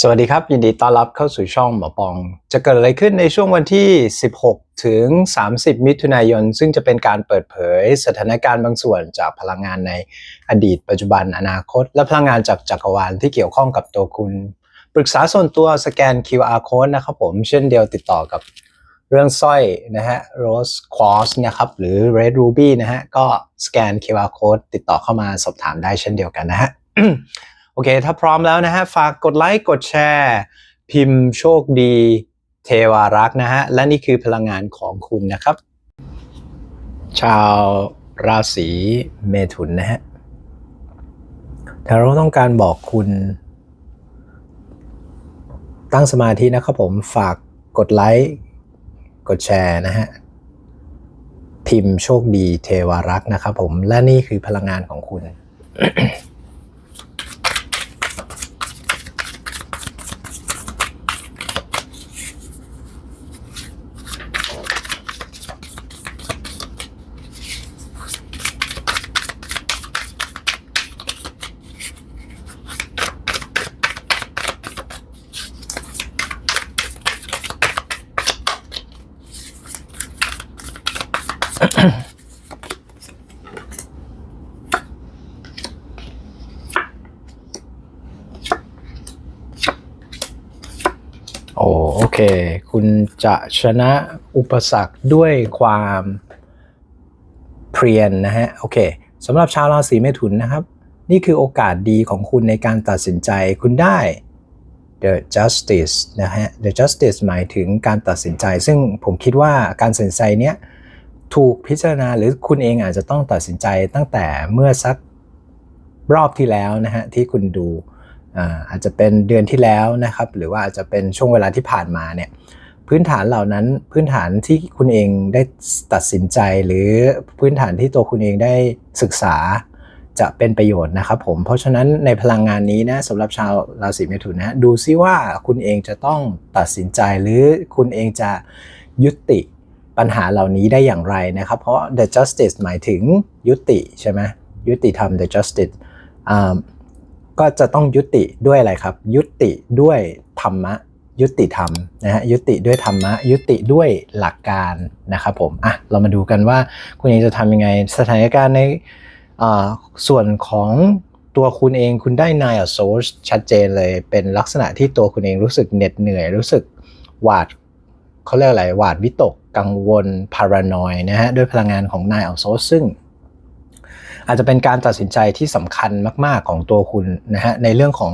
สวัสดีครับ ยินดีต้อนรับเข้าสู่ช่องหมอปอง จะเกิดอะไรขึ้นในช่วงวันที่ 16 ถึง 30 มิถุนายน ซึ่งจะเป็นการเปิดเผยสถานการณ์บางส่วนจากพลังงานในอดีต ปัจจุบันอนาคต และพลังงานจากจักรวาลที่เกี่ยวข้องกับตัวคุณ ปรึกษาส่วนตัวสแกน QR code นะครับผมเช่นเดียวติดต่อกับเรื่องสร้อยนะฮะ Rose Quartz นะครับหรือ Red Ruby นะฮะก็สแกน QR code ติดต่อเข้ามาสอบถามได้เช่นเดียวกันนะฮะ โอเค ถ้าพร้อมแล้วนะฮะ ฝากกดไลค์กดแชร์ พิมพ์โชคดีเทวารักษ์นะฮะ และนี่คือพลังงานของคุณนะครับ ชาวราศีเมถุนนะฮะถ้าเราต้องการบอกคุณ ตั้งสมาธินะครับผมฝากกดไลค์กดแชร์นะฮะ พิมพ์โชคดีเทวารักษ์นะครับผมและนี่คือพลังงานของคุณ คคุณจะชนะอุปสรรคด้วยความเพียรนนะฮะ โอเคสำหรับชาวราศีเมถุนนะครับ นี่คือโอกาสดีของคุณในการตัดสินใจ คุณได้ the justice นะฮะ the justice หมายถึงการตัดสินใจ ซึ่งผมคิดว่าการตัดสินใจเนี้ยถูกพิจารณาหรือคุณเองอาจจะต้องตัดสินใจตั้งแต่เมื่อสักรอบที่แล้วนะฮะที่คุณดู อาอาจจะเป็นเดือนที่แล้วนะครับ หรือว่าอาจจะเป็นช่วงเวลาที่ผ่านมาเนี่ยพื้นฐานเหล่านั้นพื้นฐานที่คุณเองได้ตัดสินใจ หรือพื้นฐานที่ตัวคุณเองได้ศึกษาจะเป็นประโยชน์นะครับผมเพราะฉะนั้นในพลังงานนี้นะสำหรับชาวราศีเมถุนนะดูซิว่าคุณเองจะต้องตัดสินใจหรือคุณเองจะยุติปัญหาเหล่านี้ได้อย่างไรนะครับ เพราะ the justice หมายถึงยุติใช่ไหมยุติธรรม the justice อ่า ก็จะต้องยุติด้วยอะไรครับ ยุติด้วยธรรมะ ยุติธรรมนะฮะยุติด้วยธรรมะ ยุติด้วยหลักการนะครับผมอะเรามาดูกันว่าคุณเองจะทำยังไงสถานการณ์ในอ่าส่วนของตัวคุณเองคุณได้ nine of swords ชัดเจนเลย เป็นลักษณะที่ตัวคุณเองรู้สึกเหน็ดเหนื่อย รู้สึกหวาดเขาเรียกอะไรหวาดวิตกกังวล paranoid นะฮะด้วยพลังงานของ nine of swords ซึ่ง อาจจะเป็นการตัดสินใจที่สำคัญมาก ๆของตัวคุณนะฮะในเรื่องของ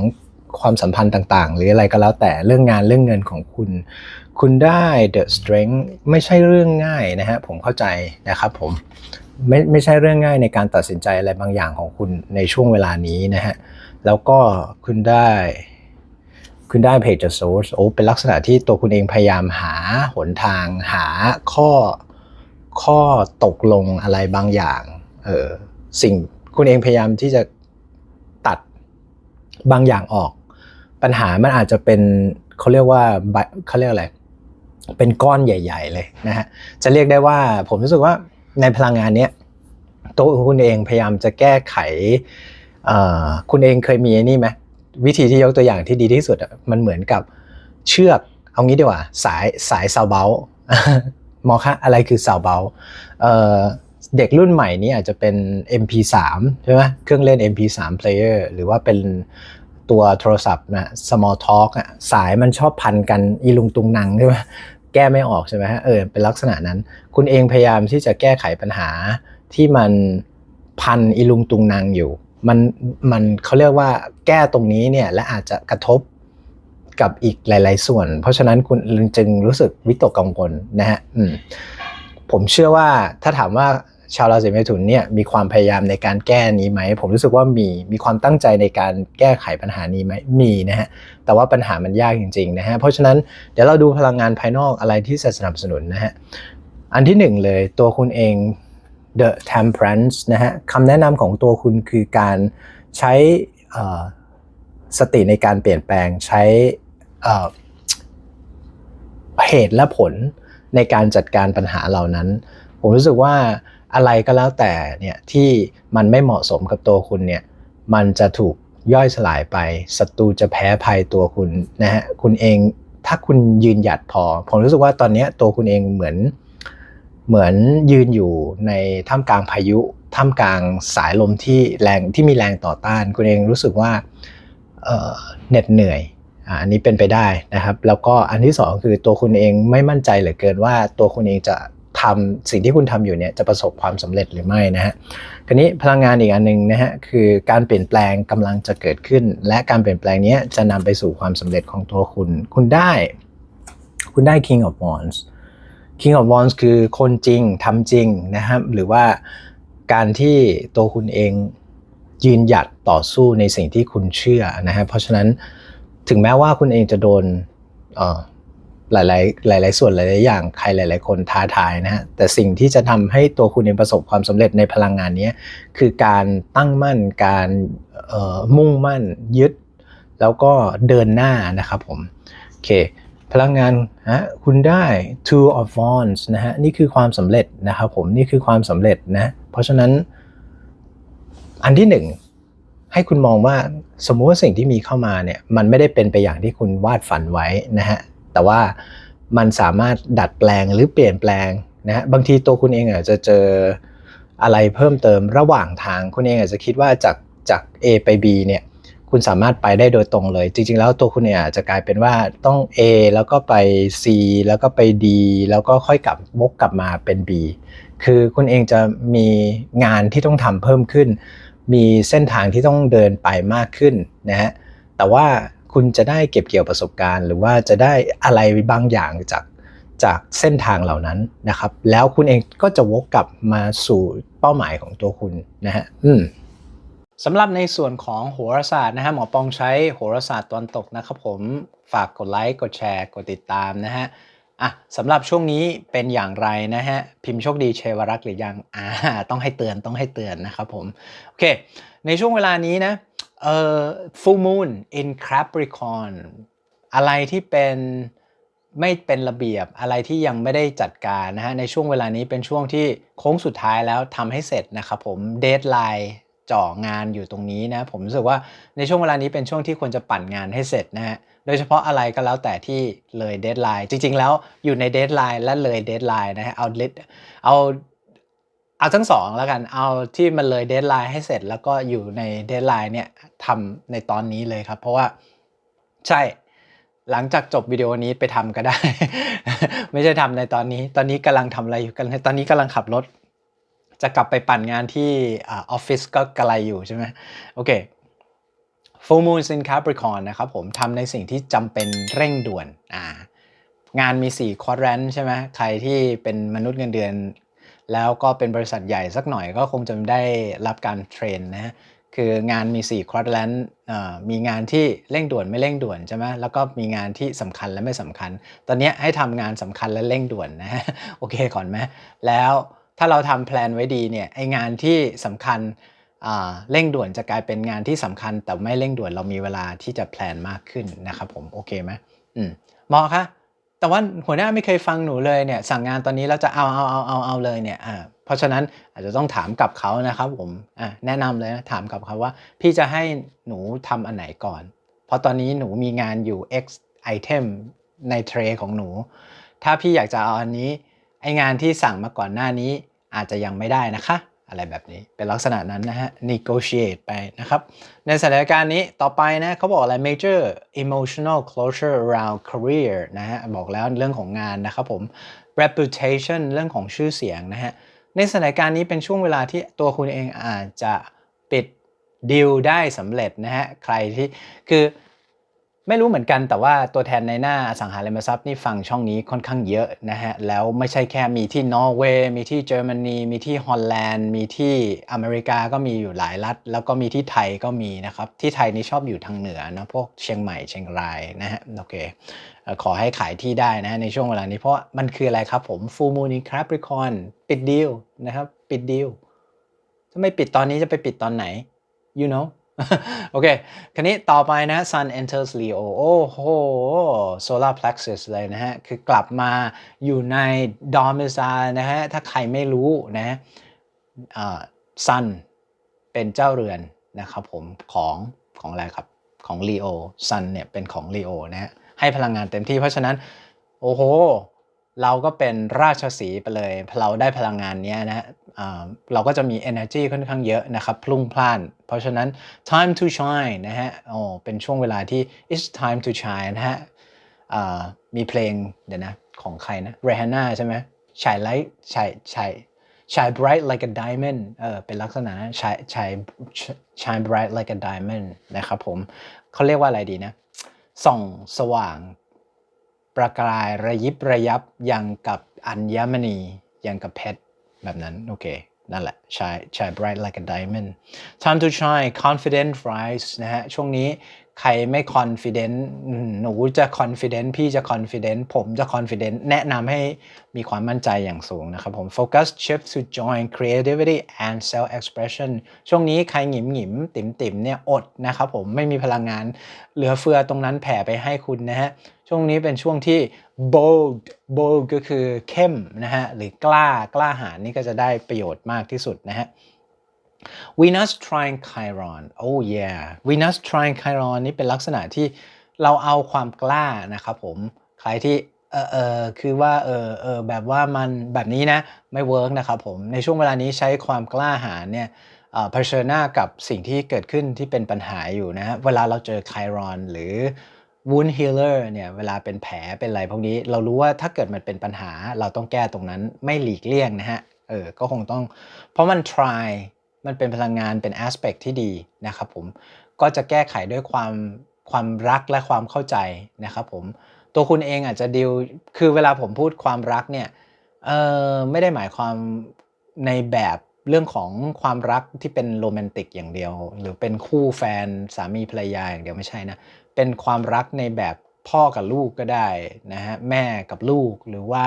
ความสัมพันธ์ต่างๆ หรืออะไรก็แล้วแต่เรื่องงานเรื่องเงินของคุณ คุณได้ the strength ไม่ใช่เรื่องง่ายนะฮะผมเข้าใจนะครับผมไม่ไม่ใช่เรื่องง่ายในการตัดสินใจอะไรบางอย่างของคุณในช่วงเวลานี้นะฮะแล้วก็คุณได้ คุณได้ page source โอ้เป็นลักษณะที่ตัวคุณเองพยายามหาหนทางหาข้อข้อตกลงอะไรบางอย่างเออ สิ่งคุณเองพยายามที่จะตัดบางอย่างออก ปัญหามันอาจจะเป็นเขาเรียกว่าเขาเรียกอะไร เป็นก้อนใหญ่ ๆ เลยนะฮะจะเรียกได้ว่าผมรู้สึกว่าในพลังงานเนี้ยตัวคุณเองพยายามจะแก้ไขคุณเองเคยมีนี่ไหมวิธีที่ยกตัวอย่างที่ดีที่สุดมันเหมือนกับเชือกเอางี้ดีกว่าสายสายซาเบลมอคะอะไรคือซาเบล เด็กรุ่นใหม่นี้อาจจะเป็น MP3 ใช่ไหมเครื่องเล่น MP3 player หรือว่าเป็นตัวโทรศัพท์นะ small talk อะสายมันชอบพันกันอีลุงตุงนังใช่ไหมแก้ไม่ออกใช่ไหมฮะเออเป็นลักษณะนั้น คุณเองพยายามที่จะแก้ไขปัญหาที่มันพันอีลุงตุงนังอยู่ มันมันเขาเรียกว่าแก้ตรงนี้เนี่ยและอาจจะกระทบกับอีกหลาย ๆ ส่วน เพราะฉะนั้นคุณจึงรู้สึกวิตกกังวลนะฮะผมเชื่อว่าถ้าถามว่า ชาวราศีเมถุนเนี่ยมีความพยายามในการแก้นี้ไหม ผมรู้สึกว่ามีมีความตั้งใจในการแก้ไขปัญหานี้ไหมมีนะฮะแต่ว่าปัญหามันยากจริงๆนะฮะเพราะฉะนั้นเดี๋ยวเราดูพลังงานภายนอกอะไรที่จะสนับสนุนนะฮะอันที่หนึ่งเลยตัวคุณเอง the temperance นะฮะคำแนะนำของตัวคุณคือการใช้สติในการเปลี่ยนแปลงใช้เหตุและผลในการจัดการปัญหาเหล่านั้น ผมรู้สึกว่า อะไรก็แล้วแต่เนี่ยที่มันไม่เหมาะสมกับตัวคุณเนี่ยมันจะถูกย่อยสลายไปศัตรูจะแพ้ภัยตัวคุณนะฮะคุณเองถ้าคุณยืนหยัดพอ ผมรู้สึกว่าตอนนี้ตัวคุณเองเหมือนเหมือนยืนอยู่ในท่ามกลางพายุท่ามกลางสายลมที่แรงที่มีแรงต่อต้าน คุณเองรู้สึกว่าเหน็ดเหนื่อยอันนี้เป็นไปได้นะครับ แล้วก็อันที่สองคือตัวคุณเองไม่มั่นใจเหลือเกินว่าตัวคุณเองจะ ทำสิ่งที่คุณทำอยู่เนี่ยจะประสบความสำเร็จหรือไม่นะฮะคราวนี้พลังงานอีกอันหนึ่งนะฮะคือการเปลี่ยนแปลงกำลังจะเกิดขึ้น และการเปลี่ยนแปลงนี้จะนำไปสู่ความสำเร็จของตัวคุณ คุณได้ คุณได้ King of Wands King of Wands คือคนจริงทำจริงนะครับหรือว่าการที่ตัวคุณเองยืนหยัดต่อสู้ในสิ่งที่คุณเชื่อนะฮะเพราะฉะนั้นถึงแม้ว่าคุณเองจะโดน หลาย ๆ หลาย ๆ ส่วนหลาย ๆ อย่างใครหลาย ๆ คนท้าทายนะฮะแต่สิ่งที่จะทำให้ตัวคุณเองประสบความสำเร็จในพลังงานนี้คือการตั้งมั่นการมุ่งมั่นยึด แล้วก็เดินหน้านะครับผมโอเคพลังงานฮะคุณได้ two of wands นะฮะนี่คือความสำเร็จนะครับผมนี่คือความสำเร็จนะเพราะฉะนั้น อันที่หนึ่งให้คุณมองว่าสมมุติว่าสิ่งที่มีเข้ามาเนี่ยมันไม่ได้เป็นไปอย่างที่คุณวาดฝันไว้นะฮะ แต่ว่ามันสามารถดัดแปลงหรือเปลี่ยนแปลงนะฮะบางทีตัวคุณเองอาจจะเจออะไรเพิ่มเติมระหว่างทางคุณเองอาจจะคิดว่าจากจาก A ไป B เนี่ยคุณสามารถไปได้โดยตรงเลย จริง ๆ แล้วตัวคุณเองอาจจะกลายเป็นว่าต้อง A แล้วก็ไป C แล้วก็ไป D แล้วก็ค่อยกลับวกกลับมาเป็น B คือคุณเองจะมีงานที่ต้องทำเพิ่มขึ้น มีเส้นทางที่ต้องเดินไปมากขึ้นนะฮะแต่ว่า คุณจะได้เก็บเกี่ยวประสบการณ์ หรือว่าจะได้อะไรบางอย่างจากจากเส้นทางเหล่านั้นนะครับ แล้วคุณเองก็จะวกกลับมาสู่เป้าหมายของตัวคุณนะฮะอืมสำหรับในส่วนของโหราศาสตร์นะฮะหมอปองใช้โหราศาสตร์ตะวันตกนะครับผมฝากกดไลค์กดแชร์กดติดตามนะฮะอะสำหรับช่วงนี้เป็นอย่างไรนะฮะพิมพ์โชคดีเชวรักษ์หรือยังอ่าต้องให้เตือนต้องให้เตือนนะครับผมโอเค ในช่วงเวลานี้นะ เอ่อ full moon in Capricorn อะไรที่เป็นไม่เป็นระเบียบอะไรที่ยังไม่ได้จัดการนะฮะในช่วงเวลานี้เป็นช่วงที่โค้งสุดท้ายแล้วทำให้เสร็จนะครับผมเดทไลน์จ่องานอยู่ตรงนี้นะผมรู้สึกว่าในช่วงเวลานี้เป็นช่วงที่ควรจะปั่นงานให้เสร็จนะฮะโดยเฉพาะอะไรก็แล้วแต่ที่เลยเดทไลน์จริง ๆ แล้วอยู่ในเดทไลน์และเลยเดทไลน์นะฮะเอาลิดเอา เอาทั้งสองแล้วกันเอาที่มันเลยเดทไลน์ให้เสร็จแล้วก็อยู่ในเดทไลน์เนี่ยทำในตอนนี้เลยครับ เพราะว่าใช่หลังจากจบวิดีโอนี้ไปทำก็ได้ ไม่ใช่ทำในตอนนี้ ตอนนี้กำลังทำอะไรอยู่กันตอนนี้กำลังขับรถ จะกลับไปปั่นงานที่ออฟฟิศก็กระไรอยู่ใช่ไหมโอเค Full Moon in Capricorn นะครับผมทำในสิ่งที่จำเป็นเร่งด่วนอ่างานมี4ควอดแรนใช่ไหมใครที่เป็นมนุษย์เงินเดือน แล้วก็เป็นบริษัทใหญ่สักหน่อยก็คงจะได้รับการเทรนนะฮะคืองานมี4ควอดแรนมีงานที่เร่งด่วนไม่เร่งด่วนใช่ไหมแล้วก็มีงานที่สำคัญและไม่สำคัญ ตอนนี้ให้ทำงานสำคัญและเร่งด่วนนะฮะโอเคก่อนไหมแล้วถ้าเราทำแพลนไว้ดีเนี่ยไองานที่สำคัญเร่งด่วนจะกลายเป็นงานที่สำคัญ แต่ไม่เร่งด่วนเรามีเวลาที่จะแพลนมากขึ้นนะครับผมโอเคไหมอืมหมอคะ แต่ว่าหัวหน้าไม่เคยฟังหนูเลยเนี่ยสั่งงานตอนนี้แล้วจะเอาเอาเอาเอาเอาเลยเนี่ยอ่าเพราะฉะนั้นอาจจะต้องถามกับเขานะครับผมอ่าแนะนำเลยนะถามกับเขาว่า พี่จะให้หนูทำอันไหนก่อน เพราะตอนนี้หนูมีงานอยู่ X item ในเทรของหนู ถ้าพี่อยากจะเอาอันนี้ไองานที่สั่งมาก่อนหน้านี้อาจจะยังไม่ได้นะคะ อะไรแบบนี้เป็นลักษณะนั้นนะฮะ negotiate ไปนะครับ ในสถานการณ์นี้ต่อไปนะเขาบอกอะไร major emotional closure around career นะฮะ บอกแล้วเรื่องของงานนะครับผม reputation เรื่องของชื่อเสียงนะฮะ ในสถานการณ์นี้เป็นช่วงเวลาที่ตัวคุณเองอาจจะปิดดีลได้สำเร็จนะฮะ ใครที่คือ ไม่รู้เหมือนกันแต่ว่าตัวแทนในหน้าอสังหาริมทรัพย์นี่ฟังช่องนี้ค่อนข้างเยอะนะฮะ แล้วไม่ใช่แค่มีที่นอร์เวย์มีที่เยอรมนีมีที่ฮอลแลนด์ มีที่อเมริกาก็มีอยู่หลายรัฐ แล้วก็มีที่ไทยก็มีนะครับ ที่ไทยนี่ชอบอยู่ทางเหนือนะพวกเชียงใหม่เชียงรายนะฮะโอเคขอให้ขายที่ได้นะในช่วงเวลานี้เพราะมันคืออะไรครับผม full moon in Capricorn ปิดดีลนะครับปิดดีลถ้าไม่ปิดตอนนี้จะไปปิดตอนไหน you know โอเค คราวนี้ต่อไปนะ Sun enters Leo โอ้โห solar plexus เลยนะฮะ คือกลับมาอยู่ใน domicile นะฮะ ถ้าใครไม่รู้นะอ่า Sun เป็นเจ้าเรือนนะครับผมของของอะไรครับ ของ Leo Sun เนี่ยเป็นของ Leo นะฮะ ให้พลังงานเต็มที่ เพราะฉะนั้น โอ้โห เราก็เป็นราชสีไปเลย เราได้พลังงานนี้นะ เราก็จะมี energy ค่อนข้างเยอะนะครับ พลุ่งพล่าน เพราะฉะนั้น time to shine นะฮะโอ้เป็นช่วงเวลาที่ it's time to shine นะฮะมีเพลงเดี๋ยวนะ ของใครนะ Rihanna ใช่ไหม shine light shine shine shine bright like a diamond เออเป็นลักษณะนั้น shine shine shine bright like a diamond นะครับผมเขาเรียกว่าอะไรดีนะ ส่องสว่าง ประกายระยิบระยับอยังกับอัญมณีอยังกับเพชร แบบนั้นโอเคนั่นแหละใช้ใช้ bright like a diamond time to shine confident rise นะฮะช่วงนี้ ใครไม่ confident อืมหนูจะ confident พี่จะ confident ผมจะ confident แนะนำให้มีความมั่นใจอย่างสูงนะครับผม focus shift to join creativity and self expression ช่วงนี้ใครหงิมหงิมติ่มติ่มเนี่ยอดนะครับผมไม่มีพลังงานเหลือเฟือตรงนั้นแผ่ไปให้คุณนะฮะ ช่วงนี้เป็นช่วงที่ bold bold ก็คือเข้มนะฮะ หรือกล้ากล้าหาญนี่ก็จะได้ประโยชน์มากที่สุดนะฮะ Venus trine Chiron oh yeah Venus trine Chiron นี่เป็นลักษณะที่เราเอาความกล้านะครับผม ใครที่เออเออคือว่าเออเออแบบว่ามันแบบนี้นะไม่เวิร์กนะครับผมในช่วงเวลานี้ใช้ความกล้าหาญเนี่ยเอ่อเผชิญหน้ากับสิ่งที่เกิดขึ้นที่เป็นปัญหาอยู่นะฮะเวลาเราเจอ Chiron หรือ wound healer เนี่ยเวลาเป็นแผลเป็นอะไรพวกนี้เรารู้ว่าถ้าเกิดมันเป็นปัญหาเราต้องแก้ตรงนั้นไม่หลีกเลี่ยงนะฮะเออก็คงต้องเพราะมัน try มันเป็นพลังงานเป็น aspect ที่ดีนะครับผมก็จะแก้ไขด้วยความความรักและความเข้าใจนะครับผมตัวคุณเองอาจจะดีลคือเวลาผมพูดความรักเนี่ยเออไม่ได้หมายความในแบบเรื่องของความรักที่เป็นโรแมนติกอย่างเดียว หรือเป็นคู่แฟนสามีภรรยาอย่างเดียวไม่ใช่นะเป็นความรักในแบบพ่อกับลูกก็ได้นะฮะแม่กับลูกหรือว่า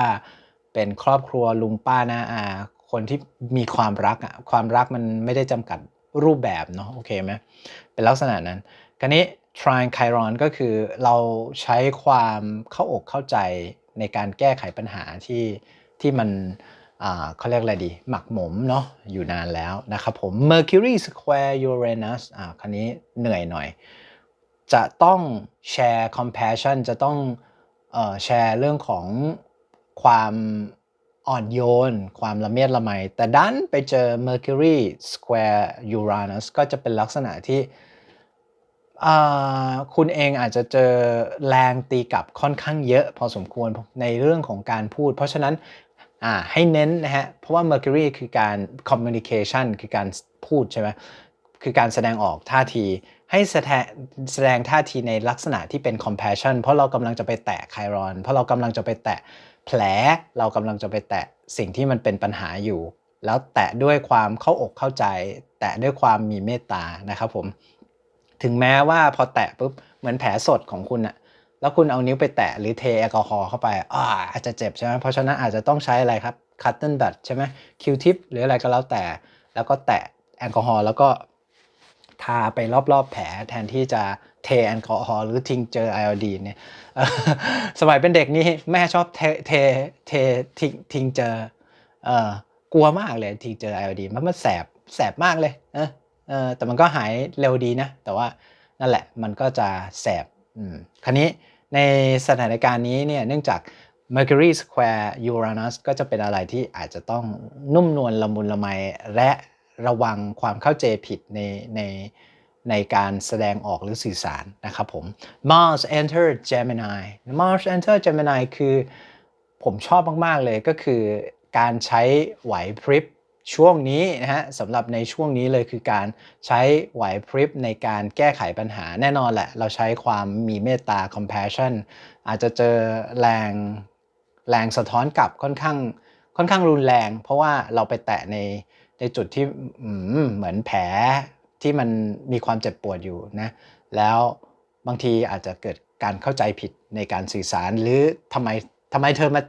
เป็นครอบครัวลุงป้าน้าอา คนที่มีความรักอะความรักมันไม่ได้จำกัดรูปแบบเนาะโอเคไหมเป็นลักษณะนั้นครนี้ trying chiron ก็คือเราใช้ความเข้าอกเข้าใจในการแก้ไขปัญหาที่ที่มันอ่าเขาเรียกอะไรดี หมักหมมเนาะอยู่นานแล้วนะครับผม Mercury square Uranus อ่าคันนี้เหนื่อยหน่อย จะต้องแชร์ compassion จะต้องเอ่อแชร์เรื่องของความ อ่อนโยน ความละเมียดละไม แต่ดันไปเจอ Mercury square Uranus ก็จะเป็นลักษณะที่คุณเองอาจจะเจอแรงตีกลับค่อนข้างเยอะพอสมควรในเรื่องของการพูด เพราะฉะนั้นให้เน้นนะฮะ เพราะว่า Mercury คือการ communication คือการพูดใช่ไหมคือการแสดงออกท่าทีให้แสดงแสดงท่าทีในลักษณะที่เป็น compassion เพราะเรากำลังจะไปแตะไครอน เพราะเรากำลังจะไปแตะ แผลเรากำลังจะไปแตะสิ่งที่มันเป็นปัญหาอยู่ แล้วแตะด้วยความเข้าอกเข้าใจ แตะด้วยความมีเมตตานะครับผมถึงแม้ว่าพอแตะปุ๊บเหมือนแผลสดของคุณอะแล้วคุณเอานิ้วไปแตะหรือเทแอลกอฮอล์เข้าไปอ่าอาจจะเจ็บใช่ไหมเพราะฉะนั้นอาจจะต้องใช้อะไรครับ cotton bud ใช่ไหม Q-tip หรืออะไรก็แล้วแต่ แล้วก็แตะแอลกอฮอล์แล้วก็ ทาไปรอบๆแผลแทนที่จะเทแอลกอฮอล์หรือทิ้งเจอไอโอดีนเนี่ยสมัยเป็นเด็กนี่แม่ชอบเทเทเททิ้งทิ้งเจอเออกลัวมากเลยทิ้งเจอไอโอดีนมันมันแสบแสบมากเลยเออเออแต่มันก็หายเร็วดีนะ แต่ว่านั่นแหละมันก็จะแสบอืมคราวนี้ในสถานการณ์นี้เนี่ยเนื่องจาก Mercury Square Uranus ก็จะเป็นอะไรที่อาจจะต้องนุ่มนวลละมุนละไมและ ระวังความเข้าใจผิดในในในการแสดงออกหรือสื่อสารนะครับผม Mars enter Gemini Mars enter Gemini คือผมชอบมาก ๆ เลยก็คือการใช้ไหวพริบช่วงนี้นะฮะสำหรับในช่วงนี้เลยคือการใช้ไหวพริบในการแก้ไขปัญหาแน่นอนแหละ เราใช้ความมีเมตตา compassion อาจจะเจอแรงแรงสะท้อนกลับค่อนข้างค่อนข้างรุนแรง เพราะว่าเราไปแตะใน ในจุดที่เหมือนแผลที่มันมีความเจ็บปวดอยู่นะแล้วบางทีอาจจะเกิดการเข้าใจผิดในการสื่อสาร หรือทำไมทำไมเธอมา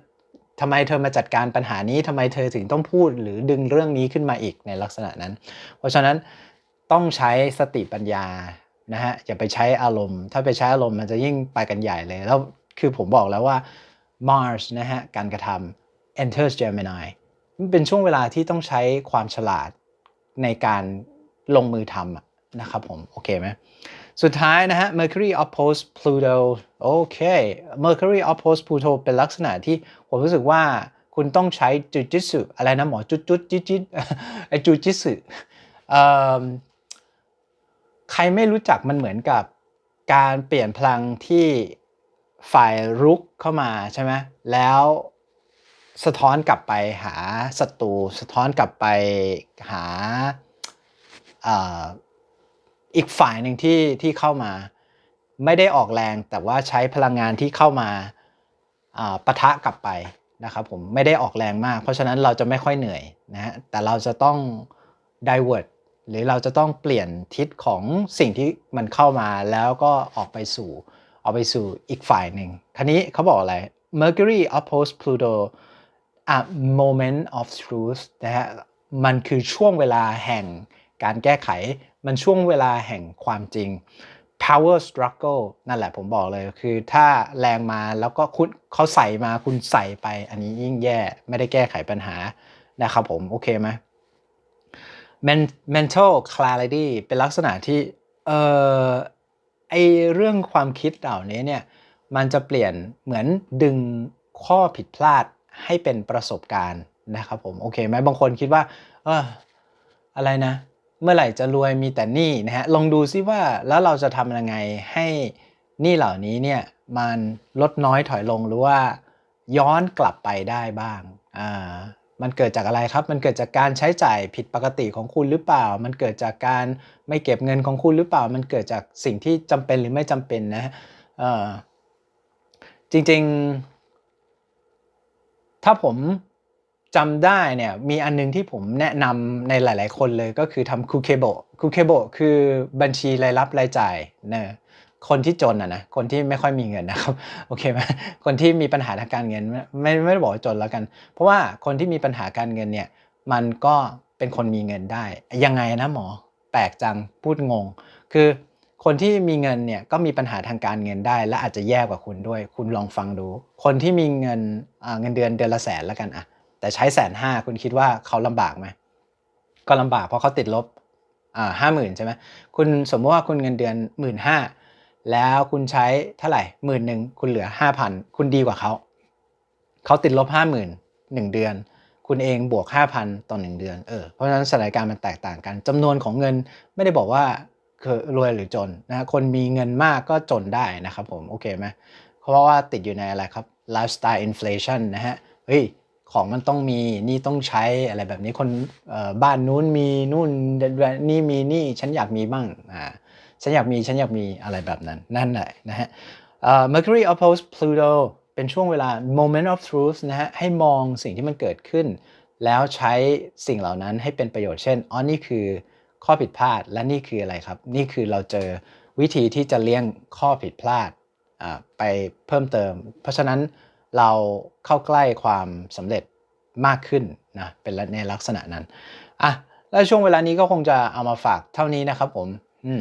ทำไมเธอมาจัดการปัญหานี้ทำไมเธอถึงต้องพูดหรือดึงเรื่องนี้ขึ้นมาอีกในลักษณะนั้น เพราะฉะนั้นต้องใช้สติปัญญานะฮะอย่าไปใช้อารมณ์ ถ้าไปใช้อารมณ์มันจะยิ่งไปกันใหญ่เลย แล้วคือผมบอกแล้วว่า Mars นะฮะการกระทำ enters Gemini มันเป็นช่วงเวลาที่ต้องใช้ความฉลาดในการลงมือทำนะครับผม โอเคไหมสุดท้ายนะฮะ Mercury oppose Pluto โอเค Mercury oppose Pluto เป็นลักษณะที่ผมรู้สึกว่าคุณต้องใช้จูจิสึอะไรนะหมอจุดจุดจิจิไอจูจิสึใครไม่รู้จักมันเหมือนกับการเปลี่ยนพลังที่ฝ่ายรุกเข้ามาใช่ไหมแล้ว สะท้อนกลับไปหาศัตรูสะท้อนกลับไปหาอีกฝ่ายหนึ่งที่ที่เข้ามา ไม่ได้ออกแรงแต่ว่าใช้พลังงานที่เข้ามาอ่าปะทะกลับไปนะครับผมไม่ได้ออกแรงมาก เพราะฉะนั้นเราจะไม่ค่อยเหนื่อยนะฮะแต่เราจะต้อง divert หรือเราจะต้องเปลี่ยนทิศของสิ่งที่มันเข้ามาแล้วก็ออกไปสู่ออกไปสู่อีกฝ่ายหนึ่งคันนี้เขาบอกอะไร Mercury oppose Pluto a moment of truth นะฮะมันคือช่วงเวลาแห่งการแก้ไข มันช่วงเวลาแห่งความจริง power struggle นั่นแหละผมบอกเลยคือถ้าแรงมาแล้วก็คุณเขาใส่มาคุณใส่ไป อันนี้ยิ่งแย่ไม่ได้แก้ไขปัญหานะครับผมโอเคไหม mental clarity เป็นลักษณะที่เออไอเรื่องความคิดเหล่านี้เนี่ยมันจะเปลี่ยนเหมือนดึงข้อผิดพลาด ให้เป็นประสบการณ์นะครับผมโอเคไหมบางคนคิดว่าเอออะไรนะ เมื่อไหร่จะรวยมีแต่หนี้นะฮะลองดูซิว่าแล้วเราจะทำยังไงให้หนี้เหล่านี้เนี่ยมันลดน้อยถอยลงหรือว่าย้อนกลับไปได้บ้างอ่ามันเกิดจากอะไรครับ มันเกิดจากการใช้จ่ายผิดปกติของคุณหรือเปล่า มันเกิดจากการไม่เก็บเงินของคุณหรือเปล่า มันเกิดจากสิ่งที่จำเป็นหรือไม่จำเป็นนะฮะเออจริงๆ ถ้าผมจำได้เนี่ยมีอันนึงที่ผมแนะนำในหลาย ๆ คนเลยก็คือทำคูเคโบคูเคโบคือบัญชีรายรับรายจ่ายเนะคนที่จนอะนะคนที่ไม่ค่อยมีเงินนะครับโอเคไหมคนที่มีปัญหาทางการเงินไม่ไม่ได้บอกว่าจนแล้วกัน เพราะว่าคนที่มีปัญหาการเงินเนี่ยมันก็เป็นคนมีเงินได้ ยังไงนะหมอแปลกจังพูดงง คือ คนที่มีเงินเนี่ยก็มีปัญหาทางการเงินได้ และอาจจะแย่กว่าคุณด้วย คุณลองฟังดู คนที่มีเงินเงินเดือนเดือนละแสนแล้วกันอะแต่ใช้แสนห้าคุณคิดว่าเขาลำบากไหมก็ลำบากเพราะเขาติดลบอ่าห้าหมื่นใช่ไหมคุณสมมติว่าคุณเงินเดือนหมื่นห้าแล้วคุณใช้เท่าไหร่หมื่นหนึ่งคุณเหลือห้าพันคุณดีกว่าเขาเขาติดลบห้าหมื่นหนึ่งเดือน คุณเองบวกห้าพันต่อหนึ่งเดือนเออเพราะฉะนั้นสถานการณ์มันแตกต่างกันจำนวนของเงินไม่ได้บอกว่า คือรวยหรือจนนะฮะคนมีเงินมากก็จนได้นะครับผม โอเคไหมเพราะว่าติดอยู่ในอะไรครับ lifestyle inflation นะฮะเฮ้ยของมันต้องมีนี่ต้องใช้อะไรแบบนี้คนบ้านนู้นมีนู่นนี่มีนี่ฉันอยากมีบ้างอ่าฉันอยากมีฉันอยากมีอะไรแบบนั้นนั่นแหละนะฮะ Mercury oppose Pluto เป็นช่วงเวลา moment of truth นะฮะให้มองสิ่งที่มันเกิดขึ้น แล้วใช้สิ่งเหล่านั้นให้เป็นประโยชน์เช่นอ๋อนี่คือ ข้อผิดพลาด และนี่คืออะไรครับ นี่คือเราเจอวิธีที่จะเลี่ยงข้อผิดพลาดไปเพิ่มเติม เพราะฉะนั้นเราเข้าใกล้ความสำเร็จมากขึ้นนะเป็นในลักษณะนั้นอะแล้วช่วงเวลานี้ก็คงจะเอามาฝากเท่านี้นะครับผม อืม